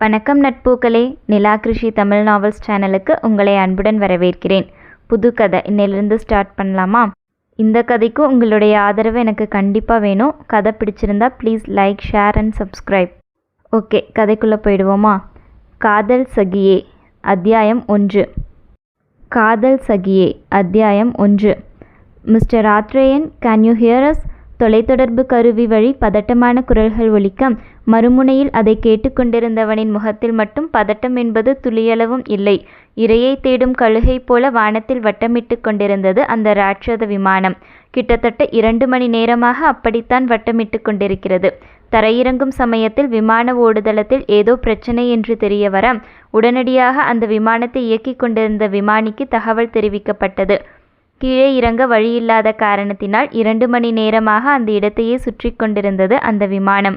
வணக்கம் நட்பூக்களே நிலா கிருஷி தமிழ் நாவல்ஸ் சேனலுக்கு உங்களை அன்புடன் வரவேற்கிறேன். புது கதை இன்னிலிருந்து ஸ்டார்ட் பண்ணலாமா? இந்த கதைக்கும் உங்களுடைய ஆதரவு எனக்கு கண்டிப்பாக வேணும். கதை பிடிச்சிருந்தா please like share and subscribe. Okay கதைக்குள்ளே போயிடுவோமா? காதல் சகியே அத்தியாயம் ஒன்று. காதல் சகியே அத்தியாயம் ஒன்று. Mister Athreyan can you hear us தொலைத்தொடர்பு கருவி வழி பதட்டமான குரல்கள் ஒலிக்க மறுமுனையில் அதை கேட்டுக்கொண்டிருந்தவனின் முகத்தில் மட்டும் பதட்டம் என்பது துளியளவும் இல்லை. இரையை தேடும் கழுகை போல வானத்தில் வட்டமிட்டு கொண்டிருந்தது அந்த ராட்சத விமானம். கிட்டத்தட்ட இரண்டு மணி நேரமாக அப்படித்தான் வட்டமிட்டு கொண்டிருக்கிறது. தரையிறங்கும் சமயத்தில் விமான ஓடுதளத்தில் ஏதோ பிரச்சனை என்று தெரிய வர உடனடியாக அந்த விமானத்தை இயக்கிக் கொண்டிருந்த விமானிக்கு தகவல் தெரிவிக்கப்பட்டது. கீழே இறங்க வழியில்லாத காரணத்தினால் இரண்டு மணி நேரமாக அந்த இடத்தையே சுற்றி கொண்டிருந்தது அந்த விமானம்.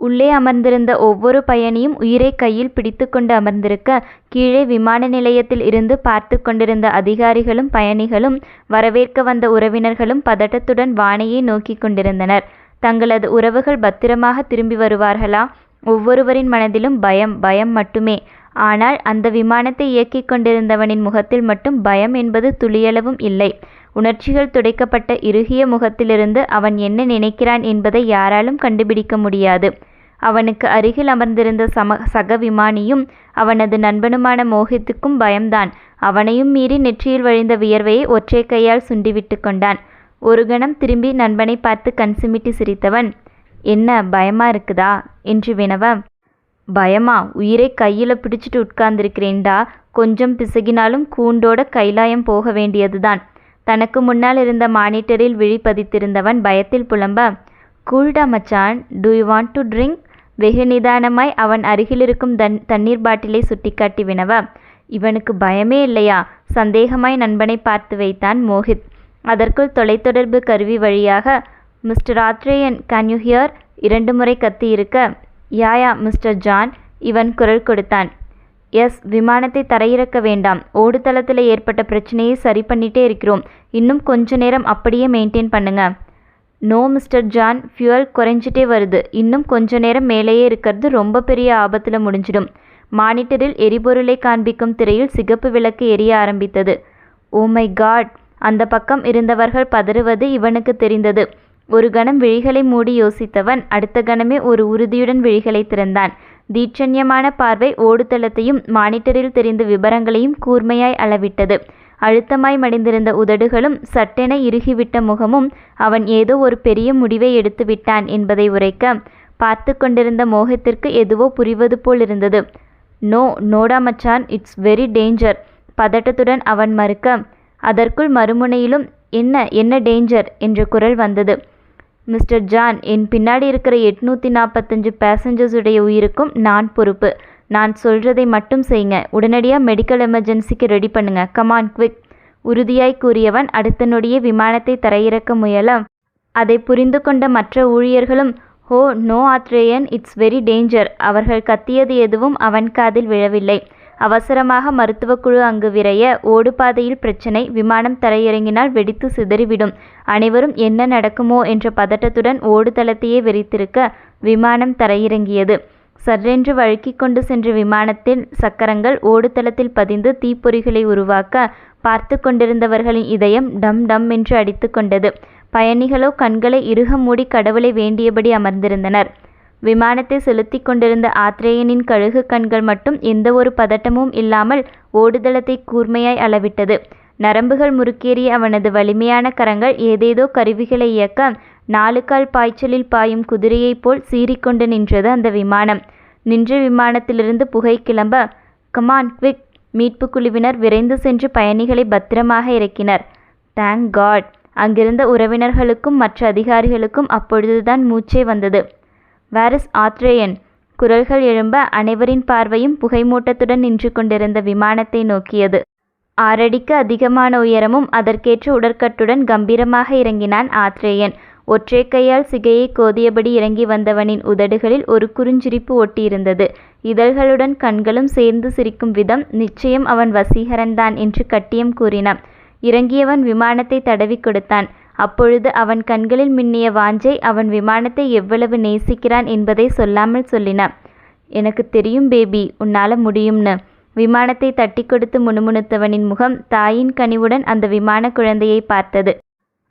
உள்ளே அமர்ந்திருந்த ஒவ்வொரு பயணியும் உயிரை கையில் பிடித்துக்கொண்டு அமர்ந்திருக்க கீழே விமான நிலையத்தில் இருந்து பார்த்து கொண்டிருந்த அதிகாரிகளும் பயணிகளும் வரவேற்க வந்த உறவினர்களும் பதட்டத்துடன் வானையை நோக்கி கொண்டிருந்தனர். தங்களது உறவுகள் பத்திரமாக திரும்பி வருவார்களா? ஒவ்வொருவரின் மனதிலும் பயம் பயம் மட்டுமே. ஆனால் அந்த விமானத்தை இயக்கிக் கொண்டிருந்தவனின் முகத்தில் மட்டும் பயம் என்பது துளியளவும் இல்லை. உணர்ச்சிகள் துடைக்கப்பட்ட இறுகிய முகத்திலிருந்து அவன் என்ன நினைக்கிறான் என்பதை யாராலும் கண்டுபிடிக்க முடியாது. அவனுக்கு அருகில் அமர்ந்திருந்த சம சக விமானியும் அவனது நண்பனுமான மோகித்துக்கும் பயம்தான். அவனையும் மீறி நெற்றியில் வழிந்த வியர்வையை ஒற்றை கையால் சுண்டிவிட்டு கொண்டான். ஒரு கணம் திரும்பி நண்பனை பார்த்து கண்சிமிட்டி சிரித்தவன் என்ன பயமா இருக்குதா? என்று வினவ பயமா? உயிரை கையில் பிடிச்சிட்டு உட்கார்ந்திருக்கிறேன்டா. கொஞ்சம் பிசகினாலும் கூண்டோட கைலாயம் போக வேண்டியதுதான். தனக்கு முன்னால் இருந்த மானிட்டரில் விழி பதித்திருந்தவன் பயத்தில் புலம்ப கூல்டா மச்சான் do you want to drink வெகு நிதானமாய் அவன் அருகிலிருக்கும் தன் தண்ணீர் பாட்டிலை சுட்டிக்காட்டி வினவ இவனுக்கு பயமே இல்லையா? சந்தேகமாய் நண்பனை பார்த்து வைத்தான் மோஹித் அதற்குள் தொலைத்தொடர்பு கருவி வழியாக mister Athreyan can you hear இரண்டு முறை கத்தியிருக்க யாயா மிஸ்டர் ஜான் இவன் குரல் கொடுத்தான். எஸ் விமானத்தை தரையிறக்க வேண்டாம். ஓடுதளத்தில் ஏற்பட்ட பிரச்சனையை சரி பண்ணிட்டே இருக்கிறோம். இன்னும் கொஞ்ச நேரம் அப்படியே மெயின்டைன் பண்ணுங்க. நோ மிஸ்டர் ஜான் ஃபியூயல் குறைஞ்சிட்டே வருது. இன்னும் கொஞ்ச நேரம் மேலேயே இருக்கிறது ரொம்ப பெரிய ஆபத்தில் முடிஞ்சிடும். மானிட்டரில் எரிபொருளை காண்பிக்கும் திரையில் சிகப்பு விளக்கு எரிய ஆரம்பித்தது. Oh my god! அந்த பக்கம் இருந்தவர்கள் பதறுவது இவனுக்கு தெரிந்தது. ஒரு கணம் விழிகளை மூடி யோசித்தவன் அடுத்த கணமே ஒரு உறுதியுடன் விழிகளை திறந்தான். தீட்சண்யமான பார்வை ஓடுதளத்தையும் மானிட்டரில் தெரிந்த விபரங்களையும் கூர்மையாய் அளவிட்டது. அழுத்தமாய் மடிந்திருந்த உதடுகளும் சட்டென இறுகிவிட்ட முகமும் அவன் ஏதோ ஒரு பெரிய முடிவை எடுத்து விட்டான் என்பதை உரைக்க பார்த்து கொண்டிருந்த மோகத்திற்கு எதுவோ புரிவது போல் இருந்தது. நோ நோடா மச்சான் இட்ஸ் வெரி டேஞ்சர் பதட்டத்துடன் அவன் மறுக்க. அதற்குள் மறுமுனையிலும் என்ன என்ன டேஞ்சர்? என்ற குரல் வந்தது. மிஸ்டர் ஜான் என் பின்னாடி இருக்கிற எட்நூற்றி நாற்பத்தஞ்சு பேசஞ்சர்ஸுடைய உயிருக்கும் நான் பொறுப்பு. நான் சொல்கிறதை மட்டும் செய்யுங்க உடனடியாக மெடிக்கல் எமர்ஜென்சிக்கு ரெடி பண்ணுங்க. கமான் குவிக் உறுதியாய் கூறியவன் அடுத்த நொடியே விமானத்தை தரையிறக்க முயல அதை புரிந்து கொண்ட மற்ற ஊழியர்களும் ஹோ no Athreyan it's very danger அவர்கள் கத்தியது எதுவும் அவன் காதில் விழவில்லை. அவசரமாக மருத்துவக் குழு அங்கு விரைய ஓடுபாதையில் பிரச்சனை விமானம் தரையிறங்கினால் வெடித்து சிதறிவிடும். அனைவரும் என்ன நடக்குமோ என்ற பதட்டத்துடன் ஓடுதளத்தையே வெறித்திருக்க விமானம் தரையிறங்கியது. சர்ரென்று வழுக்கிக் கொண்டு சென்ற விமானத்தின் சக்கரங்கள் ஓடுதளத்தில் பதிந்து தீப்பொறிகளை உருவாக்க பார்த்து கொண்டிருந்தவர்களின் இதயம் டம் டம் என்று அடித்து கொண்டது. பயணிகளோ கண்களை இறுக மூடி கடவுளை வேண்டியபடி அமர்ந்திருந்தனர். விமானத்தை செலுத்தி கொண்டிருந்த ஆத்ரேயனின் கழுகு கண்கள் மட்டும் எந்த ஒரு பதட்டமும் இல்லாமல் ஓடுதளத்தை கூர்மையாய் அளவிட்டது. நரம்புகள் முறுக்கேறிய அவனது வலிமையான கரங்கள் ஏதேதோ கருவிகளை இயக்க நாலு பாய்ச்சலில் பாயும் குதிரையைப் போல் சீறிக்கொண்டு நின்றது அந்த விமானம். நின்ற விமானத்திலிருந்து புகை கிளம்ப கமான் குவிக் மீட்பு குழுவினர் விரைந்து சென்று பயணிகளை பத்திரமாக இறக்கினர். தேங்க் காட் அங்கிருந்த உறவினர்களுக்கும் மற்ற அதிகாரிகளுக்கும் அப்பொழுதுதான் மூச்சே வந்தது. வாரிஸ் ஆத்ரேயன். குரல்கள் எழும்ப அனைவரின் பார்வையும் புகைமூட்டத்துடன் நின்று கொண்டிருந்த விமானத்தை நோக்கியது. ஆறடிக்கு அதிகமான உயரமும் அதற்கேற்ற உடற்கட்டுடன் கம்பீரமாக இறங்கினான் ஆத்ரேயன். ஒற்றை கையால் சிகையை கோதியபடி இறங்கி வந்தவனின் உதடுகளில் ஒரு குறுஞ்சிரிப்பு ஒட்டியிருந்தது. இதழ்களுடன் கண்களும் சேர்ந்து சிரிக்கும் விதம் நிச்சயம் அவன் வசீகரன்தான் என்று கட்டியம் கூறினான். இறங்கியவன் விமானத்தை தடவி கொடுத்தான். அப்பொழுது அவன் கண்களில் மின்னிய வாஞ்சை அவன் விமானத்தை எவ்வளவு நேசிக்கிறான் என்பதை சொல்லாமல் சொல்லினான் எனக்கு தெரியும் பேபி உன்னால் முடியும்னு விமானத்தை தட்டி கொடுத்து முணுமுணுத்தவனின் முகம் தாயின் கனிவுடன் அந்த விமான குழந்தையை பார்த்தது.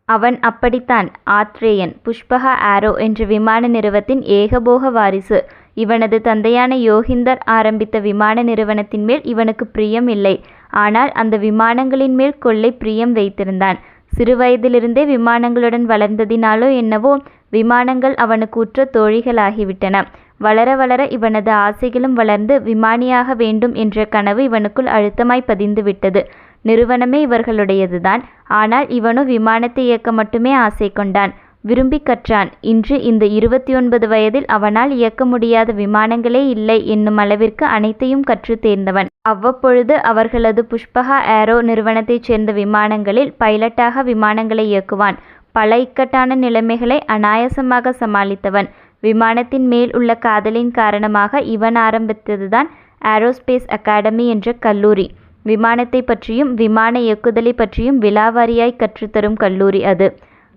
அவன் அப்படித்தான் ஆத்ரேயன் புஷ்பகா ஆரோ என்ற விமான நிறுவத்தின் ஏகபோக வாரிசு. இவனது தந்தையான யோகிந்தர் ஆரம்பித்த விமான நிறுவனத்தின் மேல் இவனுக்கு பிரியம் இல்லை. ஆனால் அந்த விமானங்களின் மேல் கொள்ளை பிரியம் வைத்திருந்தான். சிறுவயதிலிருந்தே விமானங்களுடன் வளர்ந்ததினாலோ என்னவோ விமானங்கள் அவனுக்கு உற்ற தோழிகளாகிவிட்டன. வளர வளர இவனது ஆசைகளும் வளர்ந்து விமானியாக வேண்டும் என்ற கனவு இவனுக்குள் அழுத்தமாய் பதிந்து விட்டது நிறுவனமே இவர்களுடையதுதான். ஆனால் இவனோ விமானத்தை இயக்க மட்டுமே ஆசை கொண்டான். விரும்பி கற்றான். இன்று இந்த இருபத்தி ஒன்பது வயதில் அவனால் இயக்க முடியாத விமானங்களே இல்லை என்னும் அளவிற்கு அனைத்தையும் கற்றுத் தேர்ந்தவன். அவ்வப்பொழுது அவர்களது புஷ்பகா ஏரோ நிறுவனத்தைச் சேர்ந்த விமானங்களில் பைலட்டாக விமானங்களை இயக்குவான். பல இக்கட்டான நிலைமைகளை அனாயாசமாக சமாளித்தவன். விமானத்தின் மேல் உள்ள காதலின் காரணமாக இவன் ஆரம்பித்ததுதான் ஏரோஸ்பேஸ் அகாடமி என்ற கல்லூரி. விமானத்தை பற்றியும் விமான இயக்குதலை பற்றியும் விலாவாரியாய் கற்றுத்தரும் கல்லூரி அது.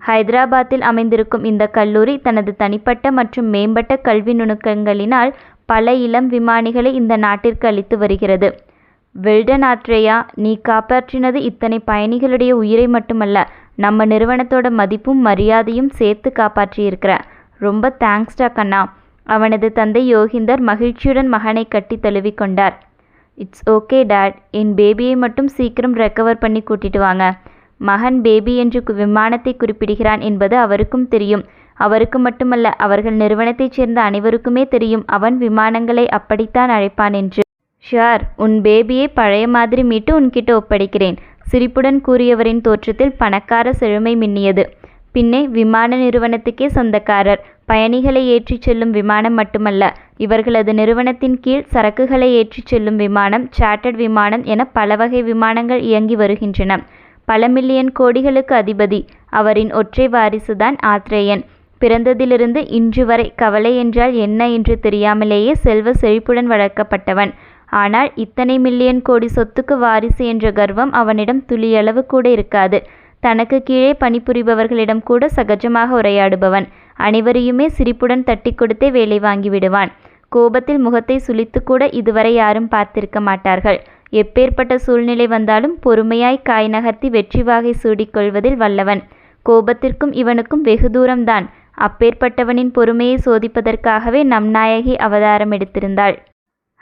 ஹைதராபாத்தில் அமைந்திருக்கும் இந்த கல்லூரி தனது தனிப்பட்ட மற்றும் மேம்பட்ட கல்வி நுணுக்கங்களினால் பல இளம் விமானிகளை இந்த நாட்டிற்கு அளித்து வருகிறது. வெல்டன் ஆத்ரேயா நீ காப்பாற்றினது இத்தனை பயணிகளுடைய உயிரை மட்டுமல்ல நம்ம நிறுவனத்தோட மதிப்பும் மரியாதையும் சேர்த்து காப்பாற்றியிருக்கிற. ரொம்ப தேங்க்ஸ்டா கண்ணா. அவனது தந்தை யோகிந்தர் மகிழ்ச்சியுடன் மகனை கட்டி தழுவிக்கொண்டார். It's okay dad. என் பேபியை மட்டும் சீக்கிரம் ரெக்கவர் பண்ணி கூட்டிட்டு வாங்க. மகன் பேபி என்று விமானத்தை குறிப்பிடுகிறான் என்பது அவருக்கும் தெரியும். அவருக்கு மட்டுமல்ல அவர்கள் நிறுவனத்தைச் சேர்ந்த அனைவருக்குமே தெரியும். அவன் விமானங்களை அப்படித்தான் அழைப்பான் என்று. ஷார் உன் பேபியை பழைய மாதிரி மீட்டு உன்கிட்ட ஒப்படைக்கிறேன். சிரிப்புடன் கூறியவரின் தோற்றத்தில் பணக்கார செழுமை மின்னியது. பின்னே விமான நிறுவனத்துக்கே சொந்தக்காரர். பயணிகளை ஏற்றிச் செல்லும் விமானம் மட்டுமல்ல இவர்களது நிறுவனத்தின் கீழ் சரக்குகளை ஏற்றிச் செல்லும் விமானம் சார்ட்டர்ட் விமானம் என பல வகை விமானங்கள் இயங்கி வருகின்றன. பல மில்லியன் கோடிகளுக்கு அதிபதி. அவரின் ஒற்றை வாரிசுதான் ஆத்ரேயன். பிறந்ததிலிருந்து இன்று வரை கவலை என்றால் என்ன என்று தெரியாமலேயே செல்வ செழிப்புடன் வளர்க்கப்பட்டவன். ஆனால் இத்தனை மில்லியன் கோடி சொத்துக்கு வாரிசு என்ற கர்வம் அவனிடம் துளியளவு கூட இருக்காது. தனக்கு கீழே பணிபுரிபவர்களிடம் கூட சகஜமாக உரையாடுபவன். அனைவரையுமே சிரிப்புடன் தட்டி கொடுத்தே வேலை வாங்கி விடுவான். கோபத்தில் முகத்தை சுளித்து கூட இதுவரை யாரும் பார்த்திருக்க மாட்டார்கள். எப்பேற்பட்ட சூழ்நிலை வந்தாலும் பொறுமையாய் காய் நகர்த்தி வெற்றி வாகை சூடிக்கொள்வதில் வல்லவன். கோபத்திற்கும் இவனுக்கும் வெகு தூரம்தான். அப்பேற்பட்டவனின் பொறுமையை சோதிப்பதற்காகவே நம் நாயகி அவதாரம் எடுத்திருந்தாள்.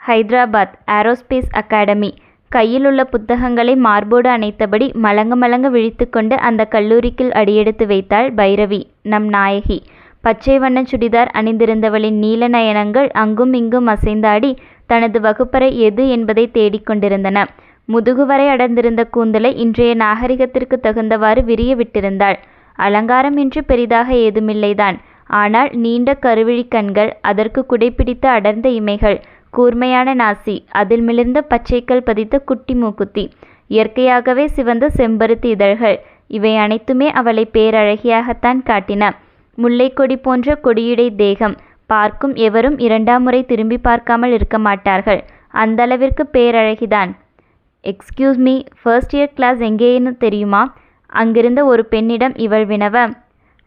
Hyderabad aerospace academy. கையில் உள்ள புத்தகங்களை மார்போடு அணைத்தபடி மலங்க மலங்க விழித்துக்கொண்டு அந்த கல்லூரிக்குள் அடியெடுத்து வைத்தாள் பைரவி நம் நாயகி. பச்சை வண்ண சுடிதார் அணிந்திருந்தவளின் நீல நயனங்கள் அங்கும் இங்கும் அசைந்தாடி தனது வகுப்பறை எது என்பதை தேடிக்கொண்டிருந்தன கொண்டிருந்தன. முதுகுவரை அடர்ந்திருந்த கூந்தலை இன்றைய நாகரிகத்திற்கு தகுந்தவாறு விரிய விட்டிருந்தாள். அலங்காரம் என்று பெரிதாக ஏதுமில்லைதான். ஆனால் நீண்ட கருவிழி கண்கள் அதற்கு குடைபிடித்த அடர்ந்த இமைகள் கூர்மையான நாசி அதில் மிளிர்ந்த பச்சைக்கல் பதித்த குட்டி மூக்குத்தி இயற்கையாகவே சிவந்த செம்பருத்தி இதழ்கள் இவை அனைத்துமே அவளை பேரழகியாகத்தான் காட்டின. முல்லைக்கொடி போன்ற கொடியுடை தேகம் பார்க்கும் எவரும் இரண்டாம் முறை திரும்பி பார்க்காமல் இருக்க மாட்டார்கள். அந்தளவிற்கு பேரழகிதான். Excuse me first year class எங்கேன்னு தெரியுமா? அங்கிருந்த ஒரு பெண்ணிடம் இவள் வினவ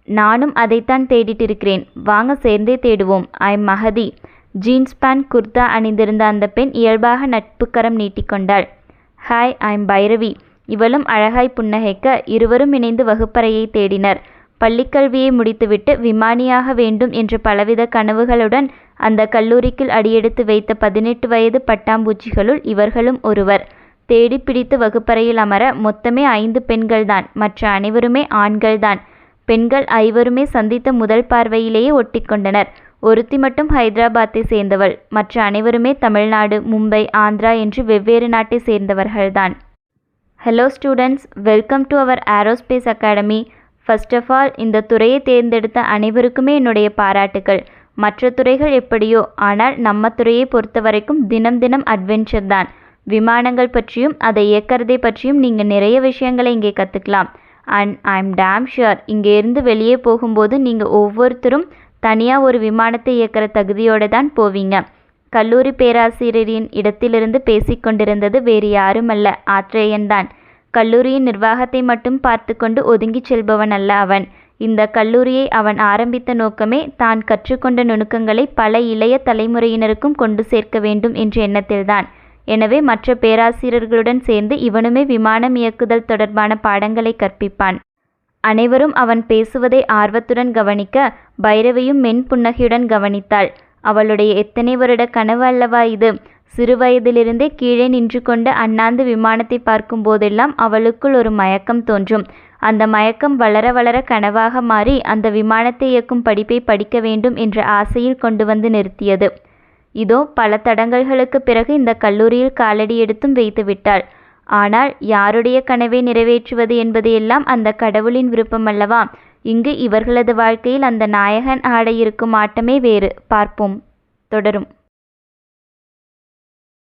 நானும் அதைத்தான் தேடிட்டு இருக்கிறேன் வாங்க சேர்ந்தே தேடுவோம். I Mahathi jeans pant kurta அணிந்திருந்த அந்த பெண் இயல்பாக நட்புக்கரம் நீட்டிக்கொண்டாள். Hi I'm Bhairavi. இவளும் அழகாய் புன்னகைக்க இருவரும் இணைந்து வகுப்பறையை தேடினர். பள்ளிக்கல்வியை முடித்துவிட்டு விமானியாக வேண்டும் என்ற பலவித கனவுகளுடன் அந்த கல்லூரிக்குள் அடியெடுத்து வைத்த பதினெட்டு வயது பட்டாம்பூச்சிகளுள் இவர்களும் ஒருவர். தேடி பிடித்து வகுப்பறையில் அமர மொத்தமே ஐந்து பெண்கள்தான். மற்ற அனைவருமே ஆண்கள்தான். பெண்கள் ஐவருமே சந்தித்த முதல் பார்வையிலேயே ஒட்டிக்கொண்டனர் ஒருத்தி மட்டும் ஹைதராபாத்தை சேர்ந்தவள். மற்ற அனைவருமே தமிழ்நாடு மும்பை ஆந்திரா என்று வெவ்வேறு நாட்டை சேர்ந்தவர்கள்தான். Hello students welcome to our aerospace academy first of all இந்த துறையை தேர்ந்தெடுத்த அனைவருக்குமே என்னுடைய பாராட்டுகள் மற்ற துறைகள் எப்படியோ ஆனால் நம்ம துறையை பொறுத்த வரைக்கும் தினம் தினம் அட்வென்ச்சர் தான். விமானங்கள் பற்றியும் அதை இயக்கிறதை பற்றியும் நீங்கள் நிறைய விஷயங்களை இங்கே கற்றுக்கலாம் and I am damn sure இங்கேருந்து வெளியே போகும்போது நீங்கள் ஒவ்வொருத்தரும் தனியாக ஒரு விமானத்தை இயக்கிற தகுதியோடு தான் போவீங்க. கல்லூரி பேராசிரியரின் இடத்திலிருந்து பேசிக்கொண்டிருந்தது வேறு யாருமல்ல ஆத்ரேயன்தான் கல்லூரியின் நிர்வாகத்தை மட்டும் பார்த்து கொண்டு ஒதுங்கிச் செல்பவன் அல்ல அவன். இந்த கல்லூரியை அவன் ஆரம்பித்த நோக்கமே தான் கற்றுக்கொண்ட நுணுக்கங்களை பல இளைய தலைமுறையினருக்கும் கொண்டு சேர்க்க வேண்டும் என்ற எண்ணத்தில்தான். எனவே மற்ற பேராசிரியர்களுடன் சேர்ந்து இவனுமே விமானம் இயக்குதல் தொடர்பான பாடங்களை கற்பிப்பான். அனைவரும் அவன் பேசுவதை ஆர்வத்துடன் கவனிக்க பைரவியும் மென் புன்னகையுடன் கவனித்தாள். அவளுடைய எத்தனை வருட கனவு அல்லவா இது? சிறுவயதிலிருந்தே கீழே நின்று கொண்டு அண்ணாந்து விமானத்தை பார்க்கும் போதெல்லாம் அவளுக்குள் ஒரு மயக்கம் தோன்றும். அந்த மயக்கம் வளர வளர கனவாக மாறி அந்த விமானத்தை இயக்கும் படிப்பை படிக்க வேண்டும் என்ற ஆசையில் கொண்டு வந்து நிறுத்தியது. இதோ பல தடங்கல்களுக்கு பிறகு இந்த கல்லூரியில் காலடி எடுத்தும் வைத்து விட்டாள். ஆனால் யாருடைய கனவை நிறைவேற்றுவது என்பதையெல்லாம் அந்த கடவுளின் விருப்பம் அல்லவா? இங்கு இவர்களது வாழ்க்கையில் அந்த நாயகன் ஆட இருக்கும் ஆட்டமே வேறு. பார்ப்போம். தொடரும்.